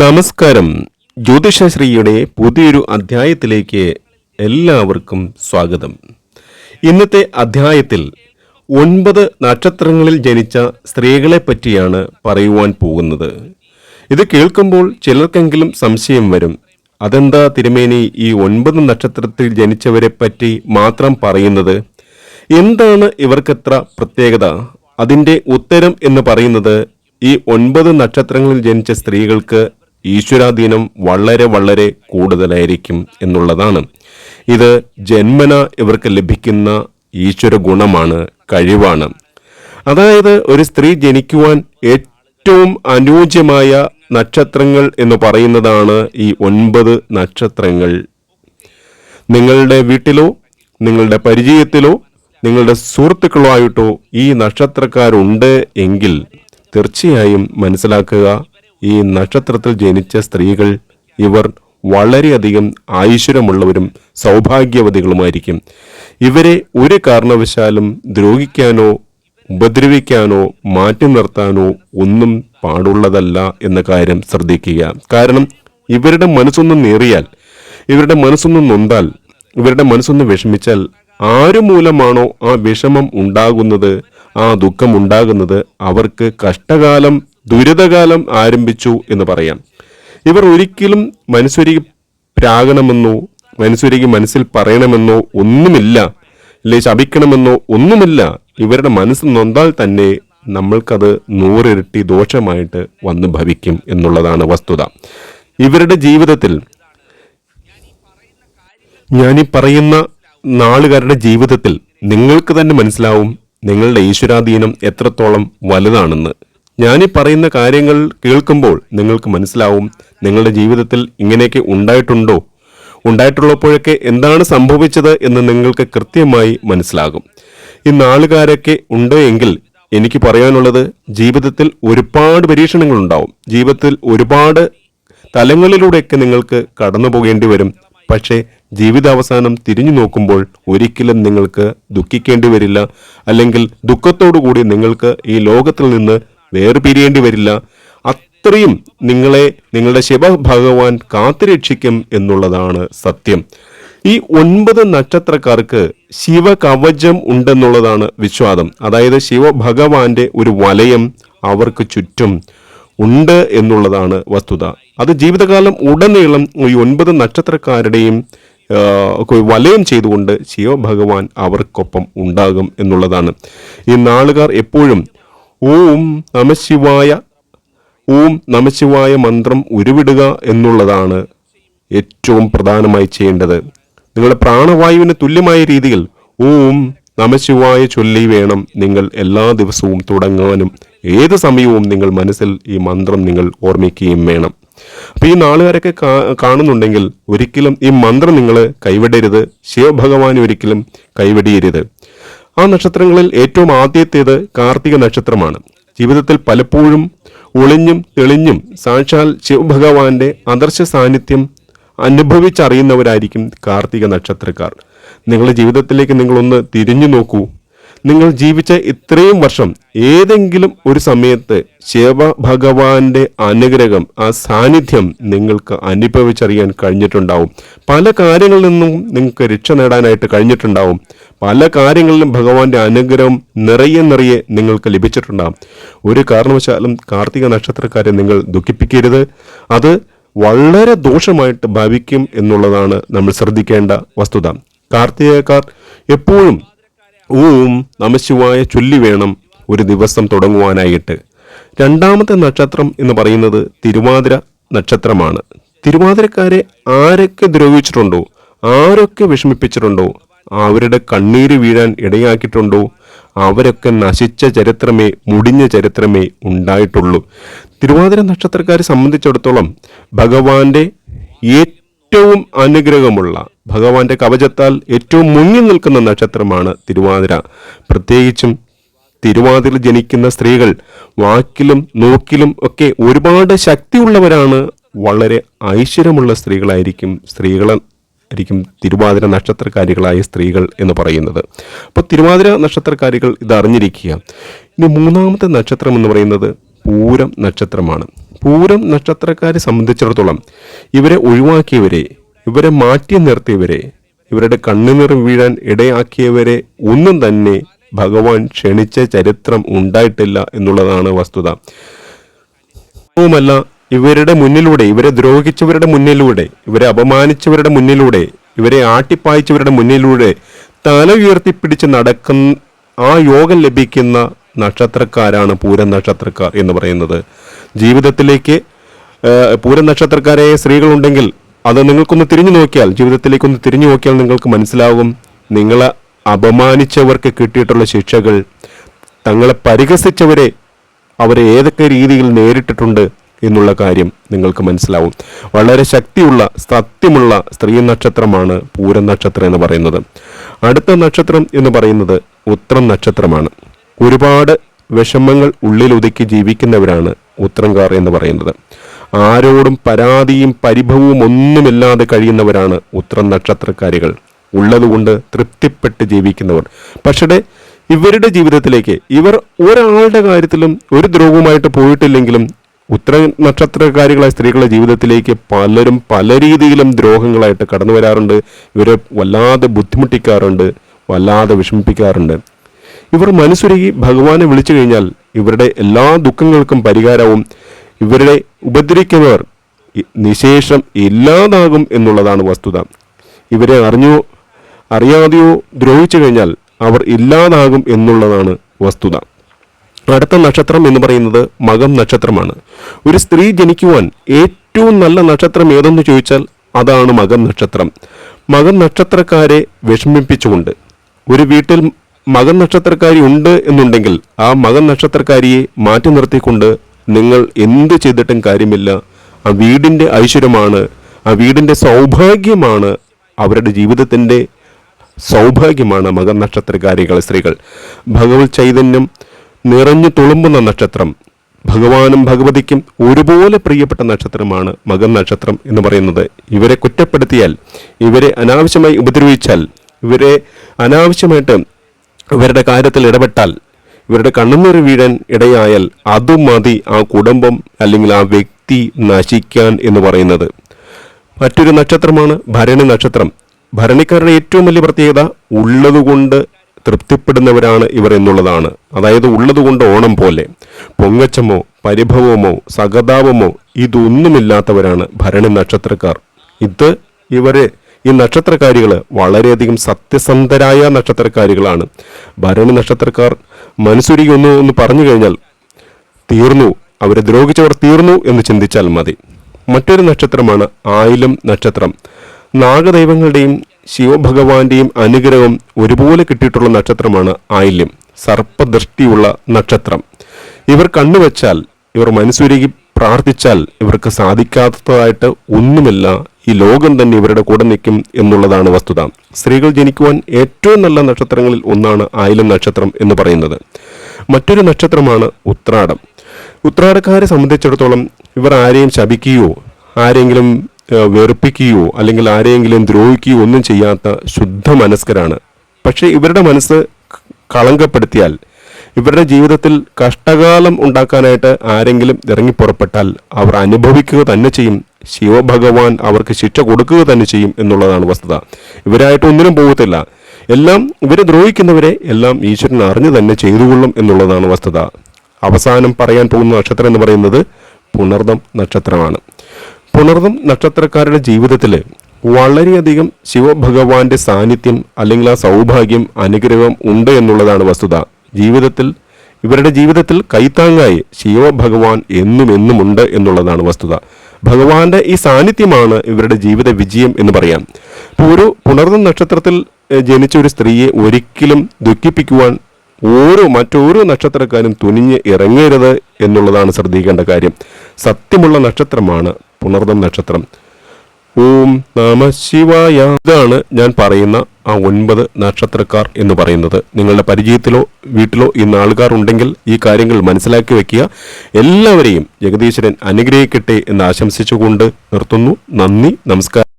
നമസ്കാരം. ജ്യോതിഷശ്രീയുടെ പുതിയൊരു അധ്യായത്തിലേക്ക് എല്ലാവർക്കും സ്വാഗതം. ഇന്നത്തെ അധ്യായത്തിൽ ഒൻപത് നക്ഷത്രങ്ങളിൽ ജനിച്ച സ്ത്രീകളെ പറ്റിയാണ് പറയുവാൻ പോകുന്നത്. ഇത് കേൾക്കുമ്പോൾ ചിലർക്കെങ്കിലും സംശയം വരും. അതെന്താ തിരുമേനി ഈ ഒൻപത് നക്ഷത്രത്തിൽ ജനിച്ചവരെ പറ്റി മാത്രം പറയുന്നത്? എന്താണ് ഇവർക്കെത്ര പ്രത്യേകത? അതിന്റെ ഉത്തരം എന്ന് പറയുന്നത് ഈ ഒൻപത് നക്ഷത്രങ്ങളിൽ ജനിച്ച സ്ത്രീകൾക്ക് ഈശ്വരാധീനം വളരെ വളരെ കൂടുതലായിരിക്കും എന്നുള്ളതാണ്. ഇത് ജന്മന ഇവർക്ക് ലഭിക്കുന്ന ഈശ്വര ഗുണമാണ് കഴിവാണ്. അതായത് ഒരു സ്ത്രീ ജനിക്കുവാൻ ഏറ്റവും അനുയോജ്യമായ നക്ഷത്രങ്ങൾ എന്ന് പറയുന്നതാണ് ഈ ഒൻപത് നക്ഷത്രങ്ങൾ. നിങ്ങളുടെ വീട്ടിലോ നിങ്ങളുടെ പരിചയത്തിലോ നിങ്ങളുടെ സുഹൃത്തുക്കളോ ആയിട്ടോ ഈ നക്ഷത്രക്കാരുണ്ട് എങ്കിൽ തീർച്ചയായും മനസ്സിലാക്കുക ഈ നക്ഷത്രത്തിൽ ജനിച്ച സ്ത്രീകൾ ഇവർ വളരെയധികം ആയുശ്വരമുള്ളവരും സൗഭാഗ്യവതികളുമായിരിക്കും. ഇവരെ ഒരു കാരണവശാലും ദ്രോഹിക്കാനോ ഉപദ്രവിക്കാനോ മാറ്റി നിർത്താനോ ഒന്നും പാടുള്ളതല്ല എന്ന കാര്യം ശ്രദ്ധിക്കുക. കാരണം ഇവരുടെ മനസ്സൊന്ന് നേറിയാൽ ഇവരുടെ മനസ്സൊന്ന് നൊന്താൽ ഇവരുടെ മനസ്സൊന്ന് വിഷമിച്ചാൽ ആരു മൂലമാണോ ആ വിഷമം ഉണ്ടാകുന്നത് ആ ദുഃഖം ഉണ്ടാകുന്നത് അവർക്ക് കഷ്ടകാലം ദുരിതകാലം ആരംഭിച്ചു എന്ന് പറയാം. ഇവർ ഒരിക്കലും മനുസ്വരികി പ്രാകണമെന്നോ മനസ്സൊരുക്കി മനസ്സിൽ പറയണമെന്നോ ഒന്നുമില്ല അല്ലെ ശപിക്കണമെന്നോ ഒന്നുമില്ല. ഇവരുടെ മനസ്സ് നൊന്താൽ തന്നെ നമ്മൾക്കത് നൂറിരട്ടി ദോഷമായിട്ട് വന്ന് ഭവിക്കും എന്നുള്ളതാണ് വസ്തുത. ഇവരുടെ ജീവിതത്തിൽ ഞാനീ പറയുന്ന നാളുകാരുടെ ജീവിതത്തിൽ നിങ്ങൾക്ക് തന്നെ മനസ്സിലാവും നിങ്ങളുടെ ഈശ്വരാധീനം എത്രത്തോളം വലുതാണെന്ന്. ഞാനീ പറയുന്ന കാര്യങ്ങൾ കേൾക്കുമ്പോൾ നിങ്ങൾക്ക് മനസ്സിലാവും നിങ്ങളുടെ ജീവിതത്തിൽ ഇങ്ങനെയൊക്കെ ഉണ്ടായിട്ടുണ്ടോ? ഉണ്ടായിട്ടുള്ളപ്പോഴൊക്കെ എന്താണ് സംഭവിച്ചത് എന്ന് നിങ്ങൾക്ക് കൃത്യമായി മനസ്സിലാകും. ഈ നാളുകാരൊക്കെ ഉണ്ടോ എങ്കിൽ എനിക്ക് പറയാനുള്ളത് ജീവിതത്തിൽ ഒരുപാട് പരീക്ഷണങ്ങൾ ഉണ്ടാവും ജീവിതത്തിൽ ഒരുപാട് തലങ്ങളിലൂടെയൊക്കെ നിങ്ങൾക്ക് കടന്നു പോകേണ്ടി വരും. പക്ഷേ ജീവിതാവസാനം തിരിഞ്ഞു നോക്കുമ്പോൾ ഒരിക്കലും നിങ്ങൾക്ക് ദുഃഖിക്കേണ്ടി വരില്ല. അല്ലെങ്കിൽ ദുഃഖത്തോടു കൂടി നിങ്ങൾക്ക് ഈ ലോകത്തിൽ നിന്ന് വേർപിരിയേണ്ടി വരില്ല. അത്രയും നിങ്ങളെ നിങ്ങളുടെ ശിവ ഭഗവാൻ കാത്തുരക്ഷിക്കും എന്നുള്ളതാണ് സത്യം. ഈ ഒൻപത് നക്ഷത്രക്കാർക്ക് ശിവ കവചം ഉണ്ടെന്നുള്ളതാണ് വിശ്വാസം അതായത് ശിവ ഭഗവാന്റെ ഒരു വലയം അവർക്ക് ചുറ്റും ഉണ്ട് എന്നുള്ളതാണ് വസ്തുത. അത് ജീവിതകാലം ഉടനീളം ഈ ഒൻപത് നക്ഷത്രക്കാരുടെയും വലയം ചെയ്തുകൊണ്ട് ശിവഭഗവാൻ അവർക്കൊപ്പം ഉണ്ടാകും എന്നുള്ളതാണ്. ഈ നാളുകാർ എപ്പോഴും ഓം നമശിവായ ഓം നമശിവായ മന്ത്രം ഉരുവിടുക എന്നുള്ളതാണ് ഏറ്റവും പ്രധാനമായി ചെയ്യേണ്ടത്. നിങ്ങളുടെ പ്രാണവായുവിന് തുല്യമായ രീതിയിൽ ഓം നമശിവായ ചൊല്ലി വേണം നിങ്ങൾ എല്ലാ ദിവസവും തുടങ്ങാനും. ഏത് സമയവും നിങ്ങൾ മനസ്സിൽ ഈ മന്ത്രം നിങ്ങൾ ഓർമ്മിക്കുകയും വേണം. അപ്പം ഈ നാളുകാരൊക്കെ കാണുന്നുണ്ടെങ്കിൽ ഒരിക്കലും ഈ മന്ത്രം നിങ്ങൾ കൈവിടരുത്. ശിവഭഗവാൻ ഒരിക്കലും കൈവിടിയരുത്. ആ നക്ഷത്രങ്ങളിൽ ഏറ്റവും ആദ്യത്തേത് കാർത്തിക നക്ഷത്രമാണ്. ജീവിതത്തിൽ പലപ്പോഴും ഒളിഞ്ഞും തെളിഞ്ഞും സാക്ഷാൽ ശിവഭഗവാന്റെ അദർശ സാന്നിധ്യം അനുഭവിച്ചറിയുന്നവരായിരിക്കും കാർത്തിക നക്ഷത്രക്കാർ. നിങ്ങളുടെ ജീവിതത്തിലേക്ക് നിങ്ങളൊന്ന് തിരിഞ്ഞു നോക്കൂ. നിങ്ങൾ ജീവിച്ച ഇത്രയും വർഷം ഏതെങ്കിലും ഒരു സമയത്ത് ശിവഭഗവാന്റെ അനുഗ്രഹം ആ സാന്നിധ്യം നിങ്ങൾക്ക് അനുഭവിച്ചറിയാൻ കഴിഞ്ഞിട്ടുണ്ടാവും. പല കാര്യങ്ങളിൽ നിന്നും നിങ്ങൾക്ക് രക്ഷ നേടാനായിട്ട് കഴിഞ്ഞിട്ടുണ്ടാവും. പല കാര്യങ്ങളിലും ഭഗവാന്റെ അനുഗ്രഹം നിറയെ നിറയെ നിങ്ങൾക്ക് ലഭിച്ചിട്ടുണ്ടാവും. ഒരു കാരണവശാലും കാർത്തിക നക്ഷത്രക്കാരെ നിങ്ങൾ ദുഃഖിപ്പിക്കരുത്. അത് വളരെ ദോഷമായിട്ട് ഭവിക്കും എന്നുള്ളതാണ് നമ്മൾ ശ്രദ്ധിക്കേണ്ട വസ്തുത. കാർത്തികക്കാർ എപ്പോഴും ഓം നമശിവായ ചൊല്ലി വേണം ഒരു ദിവസം തുടങ്ങുവാനായിട്ട്. രണ്ടാമത്തെ നക്ഷത്രം എന്ന് പറയുന്നത് തിരുവാതിര നക്ഷത്രമാണ്. തിരുവാതിരക്കാരെ ആരൊക്കെ ദ്രോഹിച്ചിട്ടുണ്ടോ ആരൊക്കെ വിഷമിപ്പിച്ചിട്ടുണ്ടോ അവരുടെ കണ്ണീര് വീഴാൻ ഇടയാക്കിയിട്ടുണ്ടോ അവരൊക്കെ നശിച്ച ചരിത്രമേ മുടിഞ്ഞ ചരിത്രമേ ഉണ്ടായിട്ടുള്ളൂ. തിരുവാതിര നക്ഷത്രക്കാരെ സംബന്ധിച്ചിടത്തോളം ഭഗവാന്റെ ഏറ്റവും അനുഗ്രഹമുള്ള ഭഗവാന്റെ കവചത്താൽ ഏറ്റവും മുങ്ങി നിൽക്കുന്ന നക്ഷത്രമാണ് തിരുവാതിര. പ്രത്യേകിച്ചും തിരുവാതിര ജനിക്കുന്ന സ്ത്രീകൾ വാക്കിലും നോക്കിലും ഒക്കെ ഒരുപാട് ശക്തിയുള്ളവരാണ്. വളരെ ഐശ്വര്യമുള്ള സ്ത്രീകളായിരിക്കും സ്ത്രീകളെ ആയിരിക്കും തിരുവാതിര നക്ഷത്രക്കാരികളായ സ്ത്രീകൾ എന്ന് പറയുന്നത്. അപ്പോൾ തിരുവാതിര നക്ഷത്രക്കാരികൾ ഇത് അറിഞ്ഞിരിക്കുക ഇനി മൂന്നാമത്തെ നക്ഷത്രം എന്ന് പറയുന്നത് പൂരം നക്ഷത്രമാണ്. പൂരം നക്ഷത്രക്കാരെ സംബന്ധിച്ചിടത്തോളം ഇവരെ ഒഴിവാക്കിയവരെ ഇവരെ മാറ്റി നിർത്തിയവരെ ഇവരുടെ കണ്ണുനീർ വീഴാൻ ഇടയാക്കിയവരെ ഒന്നും തന്നെ ഭഗവാൻ ക്ഷണിച്ച ചരിത്രം ഉണ്ടായിട്ടില്ല എന്നുള്ളതാണ് വസ്തുത. വുമല്ല ഇവരുടെ മുന്നിലൂടെ ഇവരെ ദ്രോഹിച്ചവരുടെ മുന്നിലൂടെ ഇവരെ അപമാനിച്ചവരുടെ മുന്നിലൂടെ ഇവരെ ആട്ടിപ്പായിച്ചവരുടെ മുന്നിലൂടെ തല ഉയർത്തിപ്പിടിച്ച് നടക്കുന്ന ആ യോഗം ലഭിക്കുന്ന നക്ഷത്രക്കാരാണ് പൂരം നക്ഷത്രക്കാർ എന്ന് പറയുന്നത്. ജീവിതത്തിലേക്ക് പൂരം നക്ഷത്രക്കാരായ സ്ത്രീകളുണ്ടെങ്കിൽ അത് നിങ്ങൾക്കൊന്ന് തിരിഞ്ഞു നോക്കിയാൽ ജീവിതത്തിലേക്കൊന്ന് തിരിഞ്ഞു നോക്കിയാൽ നിങ്ങൾക്ക് മനസ്സിലാവും നിങ്ങളെ അപമാനിച്ചവർക്ക് കിട്ടിയിട്ടുള്ള ശിക്ഷകൾ തങ്ങളെ പരിഹസിച്ചവരെ അവരെ ഏതൊക്കെ രീതിയിൽ നേരിട്ടിട്ടുണ്ട് എന്നുള്ള കാര്യം നിങ്ങൾക്ക് മനസ്സിലാവും. വളരെ ശക്തിയുള്ള സത്യമുള്ള സ്ത്രീ നക്ഷത്രമാണ് പൂരം നക്ഷത്രം എന്ന് പറയുന്നത്. അടുത്ത നക്ഷത്രം എന്ന് പറയുന്നത് ഉത്രം നക്ഷത്രമാണ്. ഒരുപാട് വിഷമങ്ങൾ ഉള്ളിലൊതുക്കി ജീവിക്കുന്നവരാണ് ഉത്രംകാർ എന്ന് പറയുന്നത്. ആരോടും പരാതിയും പരിഭവവും ഒന്നുമില്ലാതെ കഴിയുന്നവരാണ് ഉത്ര നക്ഷത്രക്കാരികൾ. ഉള്ളതുകൊണ്ട് തൃപ്തിപ്പെട്ട് ജീവിക്കുന്നവർ. പക്ഷേ ഇവരുടെ ജീവിതത്തിലേക്ക് ഇവർ ഒരാളുടെ കാര്യത്തിലും ഒരു ദ്രോഹവുമായിട്ട് പോയിട്ടില്ലെങ്കിലും ഉത്തര നക്ഷത്രക്കാരികളായ സ്ത്രീകളുടെ ജീവിതത്തിലേക്ക് പലരും പല രീതിയിലും ദ്രോഹങ്ങളായിട്ട് കടന്നു വരാറുണ്ട്. ഇവരെ വല്ലാതെ ബുദ്ധിമുട്ടിക്കാറുണ്ട് വല്ലാതെ വിഷമിപ്പിക്കാറുണ്ട്. ഇവർ മനസ്സുരുകി ഭഗവാനെ വിളിച്ചു കഴിഞ്ഞാൽ ഇവരുടെ എല്ലാ ദുഃഖങ്ങൾക്കും പരിഹാരവും ഇവരുടെ ഉപദ്രവിക്കുന്നവർ നിശേഷം ഇല്ലാതാകും എന്നുള്ളതാണ് വസ്തുത. ഇവരെ അറിഞ്ഞോ അറിയാതെയോ ദ്രോഹിച്ചു കഴിഞ്ഞാൽ അവർ ഇല്ലാതാകും എന്നുള്ളതാണ് വസ്തുത. അടുത്ത നക്ഷത്രം എന്ന് പറയുന്നത് മകം നക്ഷത്രമാണ്. ഒരു സ്ത്രീ ജനിക്കുവാൻ ഏറ്റവും നല്ല നക്ഷത്രം ഏതെന്ന് ചോദിച്ചാൽ അതാണ് മകം നക്ഷത്രം. മകം നക്ഷത്രക്കാരെ വിഷമിപ്പിച്ചുകൊണ്ട്. ഒരു വീട്ടിൽ മകൻ നക്ഷത്രക്കാരി ഉണ്ട് എന്നുണ്ടെങ്കിൽ ആ മകൻ നക്ഷത്രക്കാരിയെ മാറ്റി നിർത്തിക്കൊണ്ട് നിങ്ങൾ എന്ത് ചെയ്തിട്ടും കാര്യമില്ല. ആ വീടിന്റെ ഐശ്വര്യമാണ് ആ വീടിന്റെ സൗഭാഗ്യമാണ് അവരുടെ ജീവിതത്തിന്റെ സൗഭാഗ്യമാണ് മകൻ നക്ഷത്രകാരികൾ സ്ത്രീകൾ. ഭഗവത് ചൈതന്യം നിറഞ്ഞു തുളുമ്പുന്ന നക്ഷത്രം ഭഗവാനും ഭഗവതിക്കും ഒരുപോലെ പ്രിയപ്പെട്ട നക്ഷത്രമാണ് മകൻ നക്ഷത്രം എന്ന് പറയുന്നത്. ഇവരെ കുറ്റപ്പെടുത്തിയാൽ ഇവരെ അനാവശ്യമായി ഉപദ്രവിച്ചാൽ ഇവരെ അനാവശ്യമായിട്ട് ഇവരുടെ കാര്യത്തിൽ ഇടപെട്ടാൽ ഇവരുടെ കണ്ണുനീർ വീഴാൻ ഇടയായാൽ അതും മതി ആ കുടുംബം അല്ലെങ്കിൽ ആ വ്യക്തി നശിക്കാൻ എന്ന് പറയുന്നത്. മറ്റൊരു നക്ഷത്രമാണ് ഭരണി നക്ഷത്രം. ഭരണിക്കാരുടെ ഏറ്റവും വലിയ പ്രത്യേകത ഉള്ളതുകൊണ്ട് തൃപ്തിപ്പെടുന്നവരാണ് ഇവർ എന്നുള്ളതാണ്. അതായത് ഉള്ളതുകൊണ്ട് ഓണം പോലെ. പൊങ്ങച്ചമോ പരിഭവമോ സഹതാപമോ ഇതൊന്നുമില്ലാത്തവരാണ് ഭരണി നക്ഷത്രക്കാർ. ഇത് ഇവരെ ഈ നക്ഷത്രക്കാരികൾ വളരെയധികം സത്യസന്ധരായ നക്ഷത്രക്കാരികളാണ് ഭരണി നക്ഷത്രക്കാർ മനസ്സുരുകി ഒന്ന് ഒന്ന് പറഞ്ഞു കഴിഞ്ഞാൽ തീർന്നു. അവരെ ദ്രോഹിച്ചവർ തീർന്നു എന്ന് ചിന്തിച്ചാൽ മതി. മറ്റൊരു നക്ഷത്രമാണ് ആയിലം നക്ഷത്രം. നാഗദൈവങ്ങളുടെയും ശിവഭഗവാന്റെയും അനുഗ്രഹം ഒരുപോലെ കിട്ടിയിട്ടുള്ള നക്ഷത്രമാണ് ആയില്യം. സർപ്പദൃഷ്ടിയുള്ള നക്ഷത്രം. ഇവർ കണ്ണുവച്ചാൽ ഇവർ മനസ്സുരുകി പ്രാർത്ഥിച്ചാൽ ഇവർക്ക് സാധിക്കാത്തതായിട്ട് ഒന്നുമില്ല. ഈ ലോകം തന്നെ ഇവരുടെ കൂടെ നിൽക്കും എന്നുള്ളതാണ് വസ്തുത. സ്ത്രീകൾ ജനിക്കുവാൻ ഏറ്റവും നല്ല നക്ഷത്രങ്ങളിൽ ഒന്നാണ് ആയിലം നക്ഷത്രം എന്ന് പറയുന്നത്. മറ്റൊരു നക്ഷത്രമാണ് ഉത്രാടം. ഉത്രാടക്കാരെ സംബന്ധിച്ചിടത്തോളം ഇവർ ആരെയും ശപിക്കുകയോ ആരെങ്കിലും വെറുപ്പിക്കുകയോ അല്ലെങ്കിൽ ആരെയെങ്കിലും ദ്രോഹിക്കുകയോ ഒന്നും ചെയ്യാത്ത ശുദ്ധ മനസ്കരാണ് പക്ഷേ ഇവരുടെ മനസ്സ് കളങ്കപ്പെടുത്തിയാൽ ഇവരുടെ ജീവിതത്തിൽ കഷ്ടകാലം ഉണ്ടാക്കാനായിട്ട് ആരെങ്കിലും ഇറങ്ങി പുറപ്പെട്ടാൽ അവർ അനുഭവിക്കുക തന്നെ ചെയ്യും. ശിവഭഗവാൻ അവർക്ക് ശിക്ഷ കൊടുക്കുക തന്നെ ചെയ്യും എന്നുള്ളതാണ് വസ്തുത. ഇവരായിട്ട് ഒന്നിനും പോകത്തില്ല. എല്ലാം ഇവരെ ദ്രോഹിക്കുന്നവരെ എല്ലാം ഈശ്വരൻ അറിഞ്ഞു തന്നെ ചെയ്തുകൊള്ളും എന്നുള്ളതാണ് വസ്തുത. അവസാനം പറയാൻ പോകുന്ന നക്ഷത്രം എന്ന് പറയുന്നത് പുണർദം നക്ഷത്രമാണ്. പുണർദം നക്ഷത്രക്കാരുടെ ജീവിതത്തിൽ വളരെയധികം ശിവഭഗവാന്റെ സാന്നിധ്യം അല്ലെങ്കിൽ ആ സൗഭാഗ്യം അനുഗ്രഹം ഉണ്ട് എന്നുള്ളതാണ് വസ്തുത. ജീവിതത്തിൽ ഇവരുടെ ജീവിതത്തിൽ കൈത്താങ്ങായി ശിവഭഗവാൻ എന്നും എന്നും ഉണ്ട് എന്നുള്ളതാണ് വസ്തുത. ഭഗവാന്റെ ഈ സാന്നിധ്യമാണ് ഇവരുടെ ജീവിത വിജയം എന്ന് പറയാം. ഒരു പുണർന്ന നക്ഷത്രത്തിൽ ജനിച്ച ഒരു സ്ത്രീയെ ഒരിക്കലും ദുഃഖിപ്പിക്കുവാൻ ഓരോ മറ്റോരോ നക്ഷത്രക്കാരും തുനിഞ്ഞ് ഇറങ്ങരുത് എന്നുള്ളതാണ് ശ്രദ്ധിക്കേണ്ട കാര്യം. സത്യമുള്ള നക്ഷത്രമാണ് പുണർദം നക്ഷത്രം. ഓം നമ ശിവായ. ഇതാണ് ഞാൻ പറയുന്ന ആ ഒൻപത് നക്ഷത്രക്കാർ എന്ന് പറയുന്നത്. നിങ്ങളുടെ പരിചയത്തിലോ വീട്ടിലോ ഇന്ന് ആൾക്കാർ ഉണ്ടെങ്കിൽ ഈ കാര്യങ്ങൾ മനസ്സിലാക്കി വെക്കുക. എല്ലാവരെയും ജഗദീശ്വരൻ അനുഗ്രഹിക്കട്ടെ എന്ന് ആശംസിച്ചുകൊണ്ട് നിർത്തുന്നു. നന്ദി നമസ്കാരം.